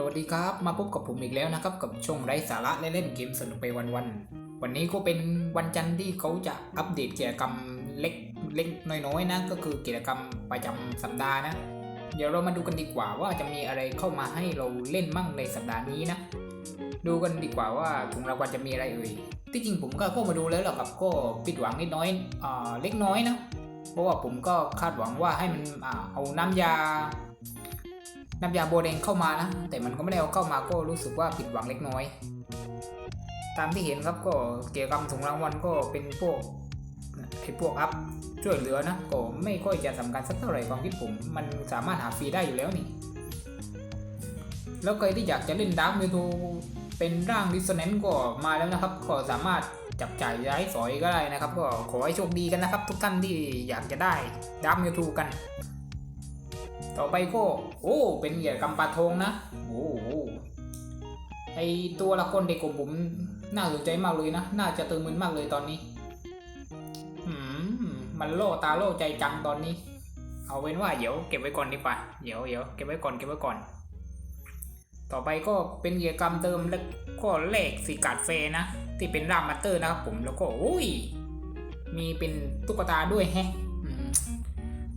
สวัสดีครับมาพบกับผมอีกแล้วนะครับกับช่วงไร้สาระและเล่นเกมสนุกไปวันๆวันนี้ก็เป็นวันจันทร์ที่เขาจะอัปเดตกิจกรรมเล็กเล็กน้อยๆนะก็คือกิจกรรมประจำสัปดาห์นะ เดี๋ยวเรามาดูกันดีกว่าว่าจะมีอะไรเข้ามาให้เราเล่นมั่งในสัปดาห์นี้นะ ดูกันดีกว่าว่าถุงรางวัลจะมีอะไรเอ่ยที่จริงผมก็เข้ามาดูแล้วแหละครับก็ผิดหวังนิดน้อยอ่าเล็กน้อยนะ เพราะว่าผมก็คาดหวังว่าให้มันอ่าเอาน้ำยา น้ำยาโบวแดงเข้ามานะ แต่มันก็ไม่ได้เอาเข้ามาก็รู้สึกว่าผิดหวังเล็กน้อย ตามที่เห็นครับก็เกี่ยวกับถุงรางวัลก็เป็นพวกไอ้พวกอัพช่วยเหลือนะก็ไม่ค่อยจะสำคัญสักเท่าไหร่ความคิดผม มันสามารถหาฟรีได้อยู่แล้วนี่ แล้วใครที่อยากจะเล่นดาร์กเมทูเป็นร่างดิสโซแนนก็มาแล้วนะครับ ก็สามารถจับจ่ายย้ายสอยก็ได้นะครับ ก็ขอให้โชคดีกันนะครับ ทุกท่านที่อยากจะได้ดาร์กเมทูกัน ต่อไปก็ โอ้ เป็นเหยื่อกำปาทงนะ โอ้ไอตัวละครเด็กของผมน่าสนใจมากเลยนะ น่าจะตื่นมึนมากเลยตอนนี้อืมมันโล่ตาโล่ใจจังตอนนี้ เอาเป็นว่าเดี๋ยวเก็บไว้ก่อนดีกว่า เดี๋ยวเดี๋ยวเก็บไว้ก่อนเก็บไว้ก่อน ต่อไปก็เป็นกิจกรรมเติมแล้วก็เลขสีกาดเฟนะ ที่เป็นรามมาสเตอร์นะครับผมแล้วก็อุ้ยมีเป็นตุ๊กตาด้วยแฮะ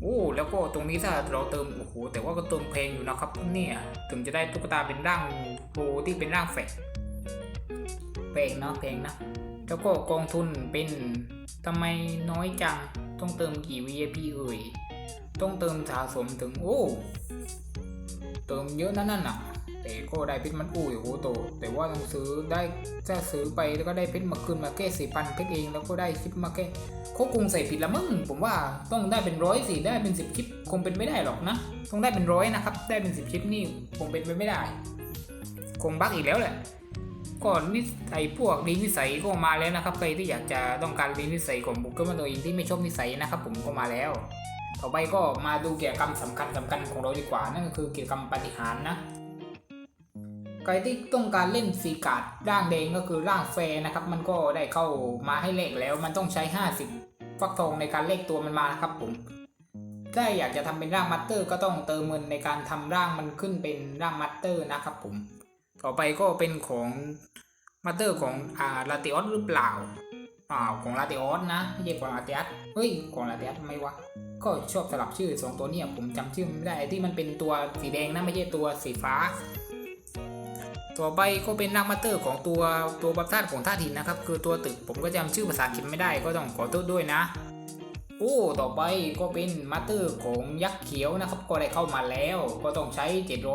โอ้แล้วก็ตรงนี้ถ้าเราเติมโอ้โหแต่ว่าก็เติมเพลงอยู่นะครับเนี่ยถึงจะได้ตุ๊กตาเป็นร่างโปรที่เป็นร่างแฝดเพลงเนาะเพลงนะแล้วก็กองทุนเป็นทำไมน้อยจังต้องเติมกี่ VIP เอ่ยต้องเติมสะสมถึงโอ้เติมเยอะนั่นน่ะ แต่ก็ได้เพชรมันอุ้ยโอ้โหโต แต่ว่าต้องซื้อได้ถ้าซื้อไปแล้วก็ได้เพชรมาคืนมาแค่สี่พันเพชรเองแล้วก็ได้ชิปมาแค่เขาคงใส่ผิดละมึงผมว่าต้องได้เป็นร้อยสิได้เป็นสิบชิปคงเป็นไม่ได้หรอกนะต้องได้เป็นร้อยนะครับได้เป็นสิบชิปนี่คงเป็นไปไม่ได้ คงบั๊กอีกแล้วแหละก่อนนิสัยพวกดีนิสัยก็มาแล้วนะครับใครที่อยากจะต้องการดีนิสัยของบุคคลตัวเองที่ไม่ชอบนิสัยนะครับ ผมก็มาแล้ว ต่อไปก็มาดูกิจกรรมสำคัญสำคัญของเราดีกว่านั่นก็คือกิจกรรมปฏิหารนะ ใครที่ต้องการเล่นสีการ์ดร่างแดงก็คือร่างแฟร์นะครับ มันก็ได้เข้ามาให้เลขแล้ว มันต้องใช้ 50 ฟักทองในการเลขตัวมันมานะครับผมถ้าอยากจะทำเป็นร่างมัตเตอร์ ก็ต้องเติมเงินในการทำร่างมันขึ้นเป็นร่างมัตเตอร์นะครับผม ต่อไปก็เป็นของมัตเตอร์ของอ่าลาติออสหรือเปล่าอ่าของลาติออสนะไม่ใช่ของลาติอัสเฮ้ยของลาติอัสไม่วะก็ชอบสลับชื่อสองตัวเนี่ยผมจำชื่อไม่ได้ที่มันเป็นตัวสีแดงนะไม่ใช่ตัวสีฟ้า ต่อไปก็เป็นนักมาเตอร์ของตัวตัวบัฟธาตุของธาตุหินนะครับ คือตัวตึกผมก็จำชื่อภาษาอังกฤษไม่ได้ก็ต้องขอโทษด้วยนะ โอ้ต่อไปก็เป็นมาเตอร์ของยักษ์เขียวนะครับ ก็ได้เข้ามาแล้ว ก็ต้องใช้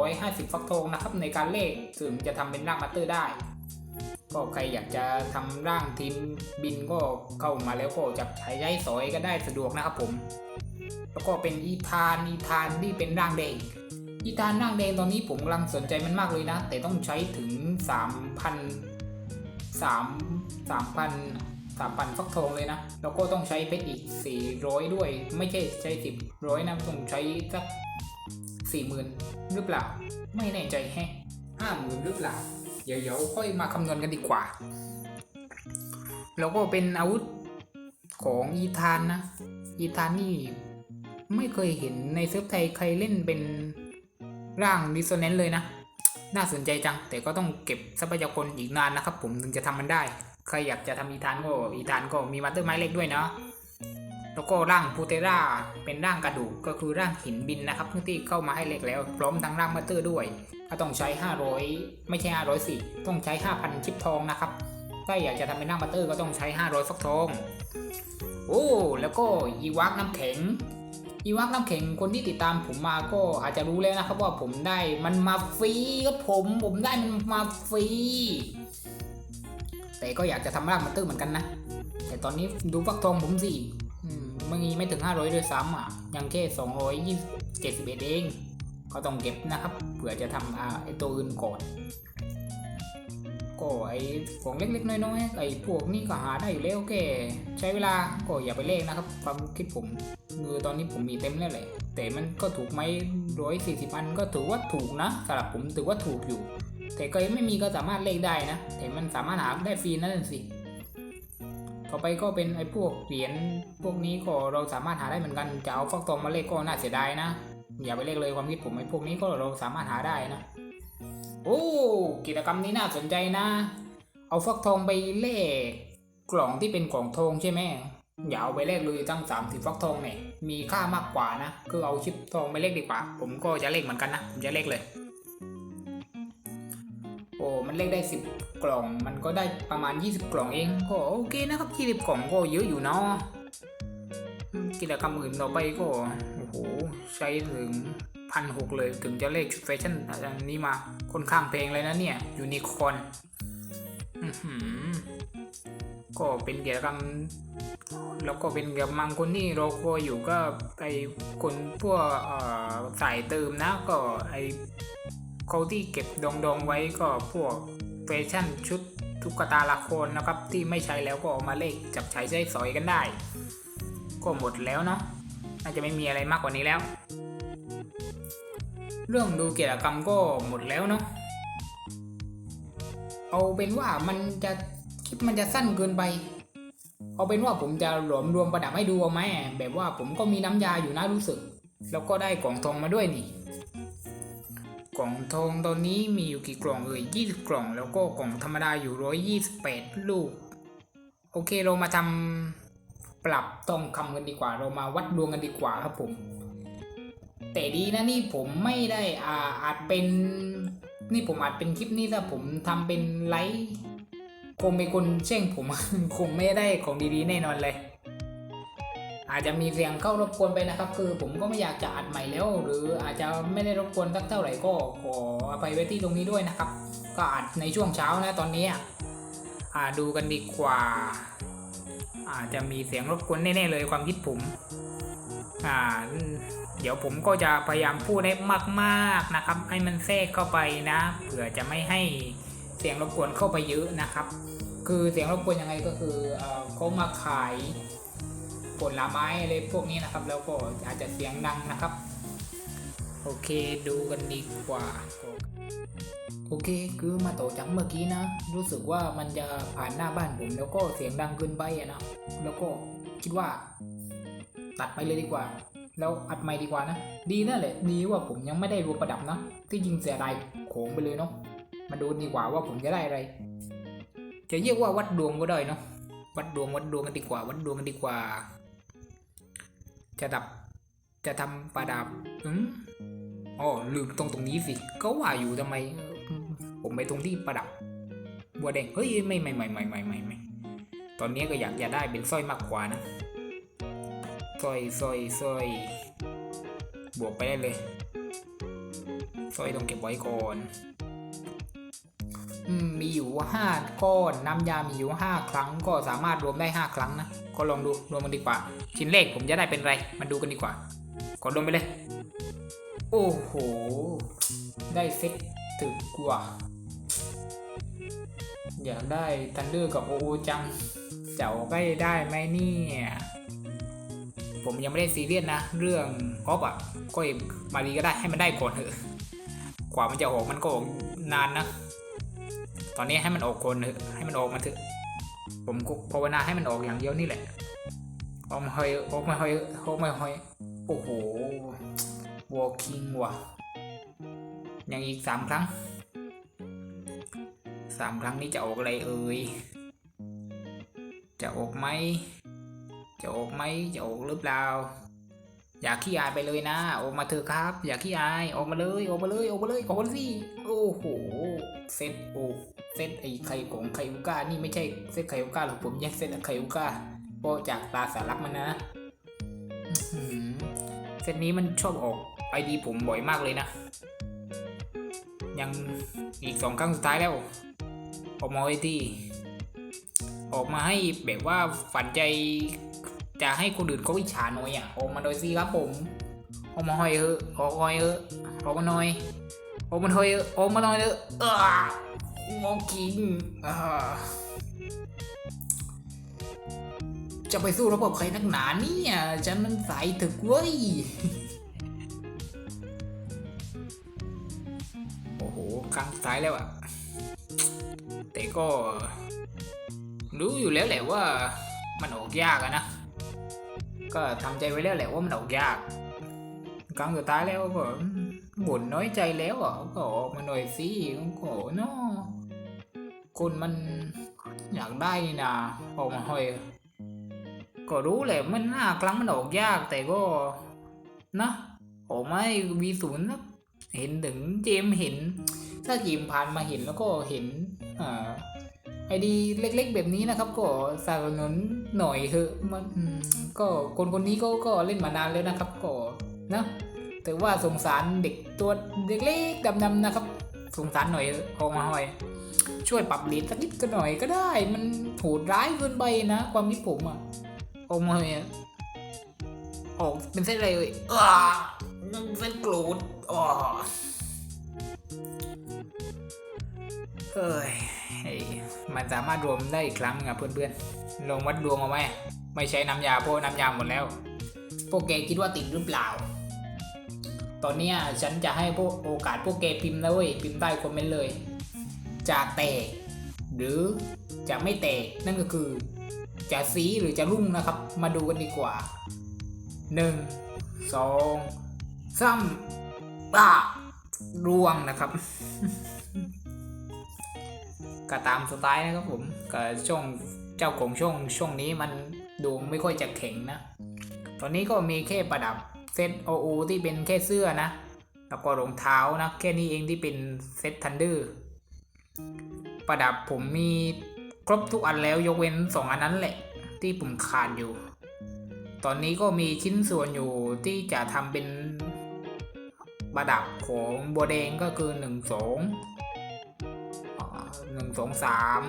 750 ฟักทองนะครับในการเลขถึงจะทำเป็นร่างมาเตอร์ได้ ก็ใครอยากจะทำร่างทีมบินก็เข้ามาแล้วก็จับใช้ย้ายสอยก็ได้สะดวกนะครับผม แล้วก็เป็นอีธานอีธานที่เป็นร่างแดง อีธานร่างแดงตอนนี้ผมกำลังสนใจมันมากเลยนะ แต่ต้องใช้ถึง 3,000 3 3,000 3,000ฟักทองเลยนะ แล้วก็ต้องใช้เพชรอีก 400 ด้วย ไม่ใช่ใช้ 10ร้อยนะ ต้องใช้สัก40,000หรือเปล่า ไม่แน่ใจแฮะ50,000หรือเปล่า เดี๋ยวเดี๋ยวค่อยมาคำนวณกันดีกว่า แล้วก็เป็นอาวุธของอีธานนะ อีธานนี่ ไม่เคยเห็นในเซิร์ฟไทยใครเล่นเป็น ร่างดิสโซแนนเลยนะ น่าสนใจจัง แต่ก็ต้องเก็บทรัพยากรอีกนานนะครับ ผมถึงจะทำมันได้ ใครอยากจะทำอีธานก็อีธานก็มีมัตเตอร์ไม้เล็กด้วยเนาะแล้วก็ร่างพูเตราเป็นร่างกระดูกก็คือร่างหินบินนะครับที่เข้ามาให้เล็กแล้ว พร้อมทั้งร่างมัตเตอร์ด้วยก็ต้องใช้ 500 ไม่ใช่ 500สิต้องใช้ 5,000 ชิปทองนะครับถ้าอยากจะทำเป็นร่างมัตเตอร์ก็ต้องใช้ 500ฟักทองโอ้แล้วก็ยีวักน้ำแข็ง อีวักน้ำแข็งคนที่ติดตามผมมาก็อาจจะรู้แล้วนะครับว่าผมได้มันมาฟรีครับผม ผมได้มันมาฟรี แต่ก็อยากจะทำร่างมันตื้อเหมือนกันนะ แต่ตอนนี้ดูฟักทองผมสิอืมไม่มีไม่ถึง 500ด้วยซ้ำอะ ยังแค่271เอง ก็ต้องเก็บนะครับ เผื่อจะทำอ่าไอตัวอื่นก่อน ก็ไอ้ของเล็กๆน้อยๆไอพวกนี้ก็หาได้อยู่แล้วแค่ใช้เวลาก็อย่าไปเลขนะครับ ความคิดผมคือตอนนี้ผมมีเต็มแล้วแหละ แต่มันก็ถูกไหมร้อยสี่สิบอันก็ถือว่าถูกนะสำหรับผมถือว่าถูกอยู่ แต่ก็ยังไม่มีก็สามารถเลขได้นะ แต่มันสามารถหาได้ฟรีนั่นสิ ต่อไปก็เป็นไอ้พวกเหรียญพวกนี้ก็เราสามารถหาได้เหมือนกันจะเอาฟักทองมาเลขก็น่าเสียดายนะอย่าไปเลขเลยความคิดผมไอ้พวกนี้ก็เราสามารถหาได้นะ กิจกรรมนี้น่าสนใจนะ เอาฟักทองไปแลกกล่องที่เป็นกล่องทองใช่ไหมอย่าเอาไปแลกเลยตั้งสามสิบฟักทองเนี่ยมีค่ามากกว่านะคือเอาชิปทองไปแลกดีกว่า ผมก็จะเลขเหมือนกันนะผมจะเลขเลย โอ้มันเลขได้สิบกล่องมันก็ได้ประมาณ 20 กล่องเองก็โอเคนะครับ 20 กล่องก็เยอะอยู่เนาะกิจกรรมอื่นต่อไปก็โอ้โหใช้ถึงพันหกเลยถึงจะเลขชุดแฟชั่นอันนี้มา ค่อนข้างแพงเลยนะเนี่ย ยูนิคอนก็เป็นกิจกรรม แล้วก็เป็นกับบางคนนี่เราก็อยู่ก็ไอคนพวกเอ่อสายเติมนะก็ไอเขาที่เก็บดองดองๆไว้ก็พวกแฟชั่นชุดตุ๊กตาละครนะครับที่ไม่ใช้แล้วก็เอามาเลขจับใช้ใช้สอยกันได้ ก็หมดแล้วเนาะน่าจะไม่มีอะไรมากกว่านี้แล้ว เรื่องดูกิจกรรมก็หมดแล้วเนาะเอาเป็นว่ามันจะคลิปมันจะสั้นเกินไป เอาเป็นว่าผมจะหลวมรวมประดับให้ดูเอาไหมแบบว่าผมก็มีน้ำยาอยู่นะรู้สึก แล้วก็ได้กล่องทองมาด้วยนี่กล่องทองตอนนี้มีอยู่กี่กล่องเอ่ย20กล่อง แล้วก็กล่องธรรมดาอยู่128ลูก โอเคเรามาทำปรับทองคำกันดีกว่า เรามาวัดดวงกันดีกว่าครับผม แต่ดีนะนี่ผมไม่ได้อ่าอาจเป็นนี่ผมอาจเป็นคลิปนี้ถ้าผมทำเป็นไลฟ์คงมีคนแช่งผม คงไม่ได้ของดีๆแน่นอนเลย อาจจะมีเสียงเข้ารบกวนไปนะครับ คือผมก็ไม่อยากจะอัดใหม่แล้ว หรืออาจจะไม่ได้รบกวนสักเท่าไหร่ก็ขออภัยไว้ที่ตรงนี้ด้วยนะครับ ก็อัดในช่วงเช้านะตอนนี้อะอ่าดูกันดีกว่า อาจจะมีเสียงรบกวนแน่ๆเลยความคิดผม อ่า เดี๋ยวผมก็จะพยายามพูดให้มากๆนะครับ ให้มันแทรกเข้าไปนะเผื่อจะไม่ให้เสียงรบกวนเข้าไปเยอะนะครับ คือเสียงรบกวนยังไงก็คือเอเขามาขายผลไม้อะไรพวกนี้นะครับ แล้วก็อาจจะเสียงดังนะครับ โอเคดูกันดีกว่า โอเค คือมาต่อจากเมื่อกี้นะ รู้สึกว่ามันจะผ่านหน้าบ้านผมแล้วก็เสียงดังเกินไปอะนะ แล้วก็คิดว่า ตัดไปเลยดีกว่า แล้วอัดใหม่ดีกว่านะ ดีนั่นแหละ ดีว่าผมยังไม่ได้รวมประดับนะ ที่จริงเสียดายของไปเลยเนาะ มาดูดีกว่าว่าผมจะได้อะไร จะเรียกว่าวัดดวงก็ได้เนาะ วัดดวงวัดดวงกันดีกว่า วัดดวงกันดีกว่า จะดับ จะทำประดับอืมอ๋อลืมตรงตรงนี้สิ ก็ว่าอยู่ทำไมเผมไปตรงที่ประดับ บัวแดงเฮ้ยไม่ไม่ไม่ไม่ไม่ไม่ไม่ตอนนี้ก็อยากจะได้เป็นสร้อยมากกว่านะสร้อยสร้อยสร้อยบวกไปได้เลยสร้อยต้องเก็บไว้ก่อนมมีอยู่ห้าก้อนน้ำยามีอยู่ห้าครั้ง ก็สามารถรวมได้ห้าครั้งนะก็ลองดูรวมกันดีกว่า ชิ้นเลขผมจะได้เป็นไรมาดูกันดีกว่ากดรวมไปเลย โอ้โห ได้เซ็ตถึกกว่า อยากได้ทันเดอร์กับโอโอจังเจะเอาใกล้ได้ไหมเนี่ยผมยังไม่ได้ซีเรียสนะ เรื่องออฟอะก็มาดีก็ได้ให้มันได้ก่อนเถอะกว่ามันจะออกมันก็ออกนานนะ ตอนนี้ให้มันออกก่อนเถอะให้มันออกมาเถอะ ผมภาวนาให้มันออกอย่างเดียวนี่แหละออกมาเฮยออกมาเฮยออกมาเฮยโอ้โหวอลคิงว่ะยังอีกสามครั้ง สามครั้งนี้จะออกอะไรเอ่ย จะออกไหม จะออกไหม จะออกหรือเปล่า อย่าขี้อายไปเลยนะ ออกมาเถอะครับ อย่าขี้อาย ออกมาเลย ออกมาเลย ออกมาเลย ออกมาสิ โอ้โห เซตโอ้เซตไอ้ไข่ของไข่อุก้า นี่ไม่ใช่เซตไข่อุก้าหรอกผมแยกเซตไข่อุก้าเพราะจากตาสารักมันนะเซตนี้มันชอบออกไอดีผมบ่อยมากเลยนะยังอีกสองครั้งสุดท้ายแล้ว ออกมาไว้ที่ ออกมาให้แบบว่าฝันใจจะให้คนอื่นเขาอิจฉาหน่อยอะออกมาโดยสิครับผมออกมาหอยเถอออกมาหน่อยเถอออกมาหน่อยออกมาหอยเถอออกมาหน่อยเถอเออมองกินอ่าจะไปสู้ระบบใครนักหนาเนี่ยฉันมันสายถึกเว้ยโอ้โหครั้งสุดท้ายแล้วอะ แต่ก็ รู้อยู่แล้วแหละว่ามันออกยากอะนะ ก็ทำใจไว้แล้วแหละว่ามันออกยากครั้งสุดท้ายแล้วก็บ่นน้อยใจแล้วอะก็ออกมาหน่อยสิก็เนาะคนมันอยากได้นี่นะออกมาหอย ก็รู้แหละมันหน้าครั้งมันออกยากแต่ก็นะออกมาวีศูนย์นะเห็นถึงเจมเห็น ถ้าเจมผ่านมาเห็นแล้วก็เห็น ไอดีเล็กๆแบบนี้นะครับ ก็สนับสนุนหน่อยเถอะมันก็คนคนนี้ก็ก็เล่นมานานแล้วนะครับ ก็นะแต่ว่าสงสารเด็กตัวเล็กๆดำๆนะครับ สงสารหน่อยออกมาหน่อย ช่วยปรับเลนสักนิดก็หน่อยก็ได้ มันโหดร้ายเกินไปนะ ความคิดผมอะออกมาเลยอะออกเป็นเส้นอะไรเอ้าเส้นโกรธอ๋อ เฮ้ยมันสามารถรวมได้อีกครั้งอะเพื่อนๆลองวัดดวงเอาไหมไม่ใช้น้ำยาเพราะน้ำยาหมดแล้ว พวกแกคิดว่าติดหรือเปล่า ตอนนี้ฉันจะให้พวกโอกาสพวกแกพิมพ์นะเว้ยพิมพ์ใต้คอมเมนต์เลย จะแตก หรือจะไม่แตกนั่นก็คือ จะสีหรือจะรุ่งนะครับ มาดูกันดีกว่าหนึ่งสองสามปะรวงนะครับ ก็ตามสไตล์นะครับผมก็ช่วงเจ้าของช่วงช่วงนี้มันดูไม่ค่อยจะแข็งนะ ตอนนี้ก็มีแค่ประดับเซตโอโอที่เป็นแค่เสื้อนะ แล้วก็รองเท้านะแค่นี้เองที่เป็นเซตทันเดอร์ประดับผมมีครบทุกอันแล้วยกเว้นสองอันนั้นแหละ ที่ผมขาดอยู่ ตอนนี้ก็มีชิ้นส่วนอยู่ที่จะทำเป็นประดับของบัวแดงก็คือหนึ่งสอง หนึ่งสองสาม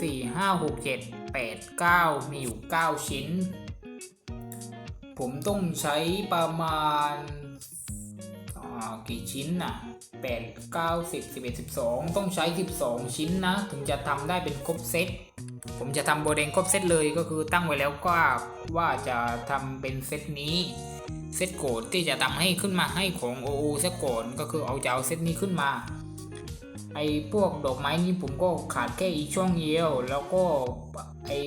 สี่ห้าหกเจ็ดแปดเก้ามีอยู่เก้าชิ้น ผมต้องใช้ประมาณกี่ชิ้นน่ะแปดเก้าสิบสิบเอ็ดสิบสองต้องใช้สิบสองชิ้นนะ ถึงจะทำได้เป็นครบเซตผมจะทำโบเดงครบเซตเลยก็คือตั้งไว้แล้วก็ว่าจะทำเป็นเซตนี้เซตโกดที่จะทำให้ขึ้นมาให้ของ OO เซตโกดก็คือเอาจะเอาเซตนี้ขึ้นมา ไอ้พวกดอกไม้นี้ผมก็ขาดแค่อีกช่วงเดียว แล้วก็ไอ้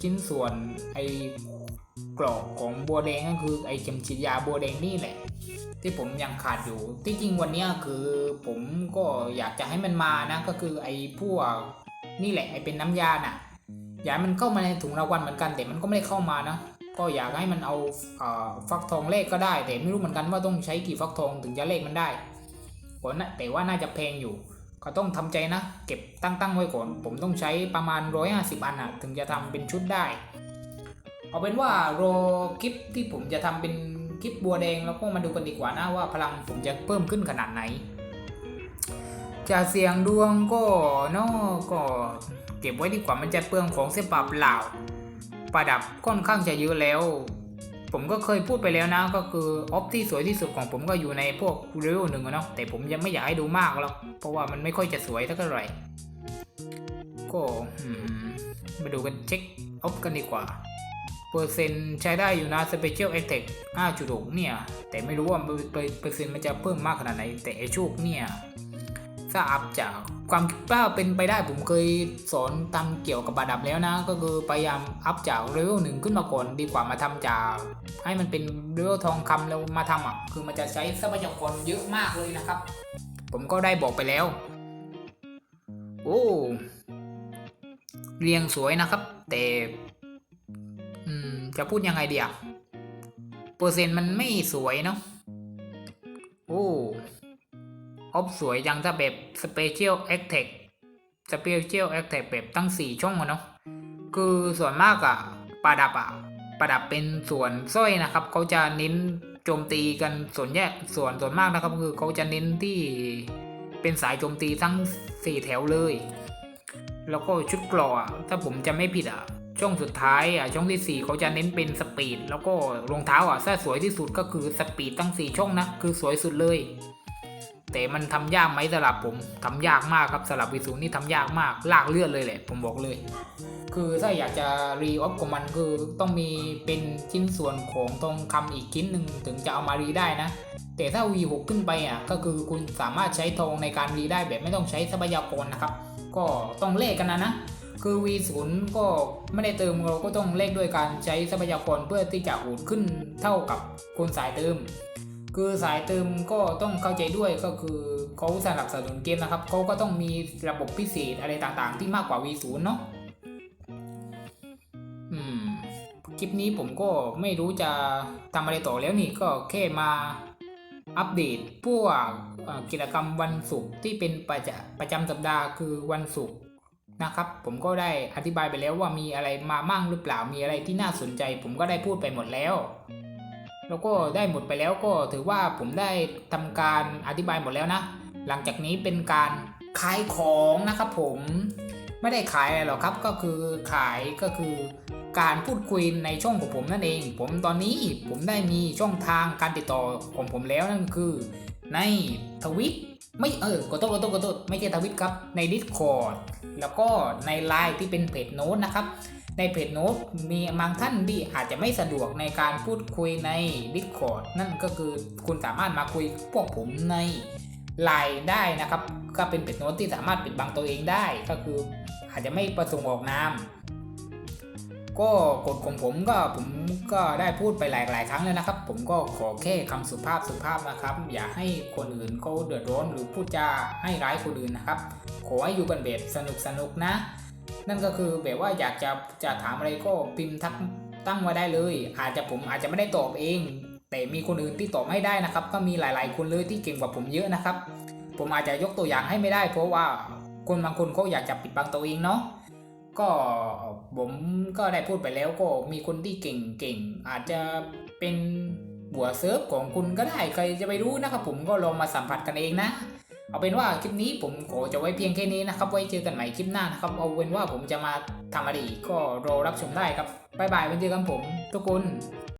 ชิ้นส่วนไอ้กรอกของบัวแดงก็คือไอ้เข็มฉีดยาบัวแดงนี่แหละ ที่ผมยังขาดอยู่ ที่จริงวันนี้คือผมก็อยากจะให้มันมานะ ก็คือไอ้พวกนี่แหละไอ้เป็นน้ำยาน่ะอยากมันเข้ามาในถุงรางวัลเหมือนกันแต่มันก็ไม่ได้เข้ามานะก็อยากให้มันเอาเอ่อฟักทองเลขก็ได้ แต่ไม่รู้เหมือนกันว่าต้องใช้กี่ฟักทองถึงจะเลขมันได้ ก็แต่ว่าน่าจะแพงอยู่ ก็ต้องทำใจนะ เก็บตั้งตั้งๆไว้ก่อน ผมต้องใช้ประมาณ 150 อันอะถึงจะทำเป็นชุดได้ เอาเป็นว่ารอคลิปที่ผมจะทำเป็นคลิปบัวแดงแล้วก็มาดูกันดีกว่านะว่าพลังผมจะเพิ่มขึ้นขนาดไหน จะเสียงดวงก็เนาะก็เก็บไว้ดีกว่ามันจะเปลืองของเสียปล่าเปล่าประดับค่อนข้างจะเยอะแล้ว ผมก็เคยพูดไปแล้วนะ ก็คือออฟที่สวยที่สุดของผมก็อยู่ในพวกเรเวลหนึ่งอะเนาะแต่ผมยังไม่อยากให้ดูมากหรอกเพราะว่ามันไม่ค่อยจะสวยเท่าไหร่ก็มาดูกันเช็คออฟกันดีกว่าเปอร์เซ็นต์ใช้ได้อยู่นะ Special Attack 5.6 เนี่ย แต่ไม่รู้ว่าเปอร์เปอร์เซ็นต์มันจะเพิ่มมากขนาดไหน แต่ไอโชคเนี่ย ถ้าอัพจากความคิดว่าเป็นไปได้ผมเคยสอนทำเกี่ยวกับบาดับแล้วนะ ก็คือพยายามอัพจากเลเวลหนึ่งขึ้นมาก่อนดีกว่ามาทำจาก ให้มันเป็นเลเวลทองคำแล้วมาทำอะคือมันจะใช้ทรัพยากรเยอะมากเลยนะครับ ผมก็ได้บอกไปแล้ว โอ้เรียงสวยนะครับ แต่อืมจะพูดยังไงเดีอะเปอร์เซ็นต์มันไม่สวยเนาะโอ้ ออฟสวยจังถ้าแบบ Special Attack Special Attack แบบตั้ง 4 ช่องอะเนาะคือส่วนมากอะประดับอะประดับเป็นส่วนสร้อยนะครับเขาจะเน้นโจมตีกันส่วนแยกส่วนส่วนมากนะครับ คือเขาจะเน้นที่เป็นสายโจมตีทั้ง 4 แถวเลย แล้วก็ชุดกรออะถ้าผมจะไม่ผิดอะ ช่วงสุดท้ายอะช่องที่ 4 เขาจะเน้นเป็นสปีด แล้วก็รองเท้าอะถ้าสวยที่สุดก็คือสปีดตั้ง 4 ช่องนะ คือสวยสุดเลย แต่มันทำยากไหมสำหรับผมทำยากมากครับสำหรับวิสูนี่ทำยากมากลากเลือดเลยแหละ ผมบอกเลย คือถ้าอยากจะรีออฟของมันคือต้องมีเป็นชิ้นส่วนของทองคำอีกชิ้นหนึ่งถึงจะเอามารีได้นะ แต่ถ้า V6 ขึ้นไปอะก็คือคุณสามารถใช้ทองในการรีได้แบบไม่ต้องใช้ทรัพยากรนะครับ ก็ต้องเลขกันนะนะคือ V0 ก็ไม่ได้เติมเราก็ต้องเลขด้วยการใช้ทรัพยากรเพื่อที่จะอูดขึ้นเท่ากับคนสายเติม คือสายเติมก็ต้องเข้าใจด้วยก็คือเขาสนับสนุนเกมนะครับเขาก็ต้องมีระบบพิเศษอะไรต่างๆ ที่มากกว่า V0 เนาะอืมคลิปนี้ผมก็ไม่รู้จะทำอะไรต่อแล้วนี่ก็แค่มาอัปเดตพวกกิจกรรมวันศุกร์ที่เป็นประจประจำสัปดาห์คือวันศุกร์นะครับ ผมก็ได้อธิบายไปแล้วว่ามีอะไรมามั่งหรือเปล่ามีอะไรที่น่าสนใจ ผมก็ได้พูดไปหมดแล้ว แล้วก็ได้หมดไปแล้วก็ถือว่าผมได้ทำการอธิบายหมดแล้วนะ หลังจากนี้เป็นการขายของนะครับผมไม่ได้ขายอะไรหรอกครับก็คือขายก็คือการพูดคุยในช่องของผมนั่นเอง ผมตอนนี้ผมได้มีช่องทางการติดต่อของผมแล้วนั่นคือ ในทวิตไม่เออขอโทษขอโทษขอโทษไม่ใช่ทวิตครับใน Discord แล้วก็ใน Line ที่เป็นเพจโน้ตนะครับ ในเพจโน้ตมีบางท่านที่อาจจะไม่สะดวกในการพูดคุยใน Discord นั่นก็คือคุณสามารถมาคุยพวกผมในไลน์ได้นะครับ ก็เป็นเพจโน้ตที่สามารถปิดบังตัวเองได้ก็คืออาจจะไม่ประสงค์ออกนามก็กฎของผมก็ผมก็ได้พูดไปหลายๆครั้งแล้วนะครับ ผมก็ขอแค่คำสุภาพสุภาพนะครับ อย่าให้คนอื่นเขาเดือดร้อนหรือพูดจาให้ร้ายคนอื่นนะครับ ขอให้อยู่กันแบบสนุกสนุกนะ นั่นก็คือแบบว่าอยากจะจะถามอะไรก็พิมพ์ทักตั้งไว้ได้เลย อาจจะผมอาจจะไม่ได้ตอบเอง แต่มีคนอื่นที่ตอบให้ได้นะครับ ก็มีหลาย ๆ คนเลยที่เก่งกว่าผมเยอะนะครับ ผมอาจจะยกตัวอย่างให้ไม่ได้ เพราะว่าคนบางคนเขาอยากจะปิดบังตัวเองเนาะก็ผมก็ได้พูดไปแล้วก็มีคนที่เก่งเก่งอาจจะเป็นบัวเซิร์ฟของคุณก็ได้ใครจะไปรู้นะครับผมก็ลองมาสัมผัสกันเองนะ เอาเป็นว่าคลิปนี้ผมขอจะไว้เพียงแค่นี้นะครับ ไว้เจอกันใหม่คลิปหน้านะครับ เอาเป็นว่าผมจะมาทำอะไรก็รอรับชมได้ครับบายบายไว้เจอกันผม ทุกคน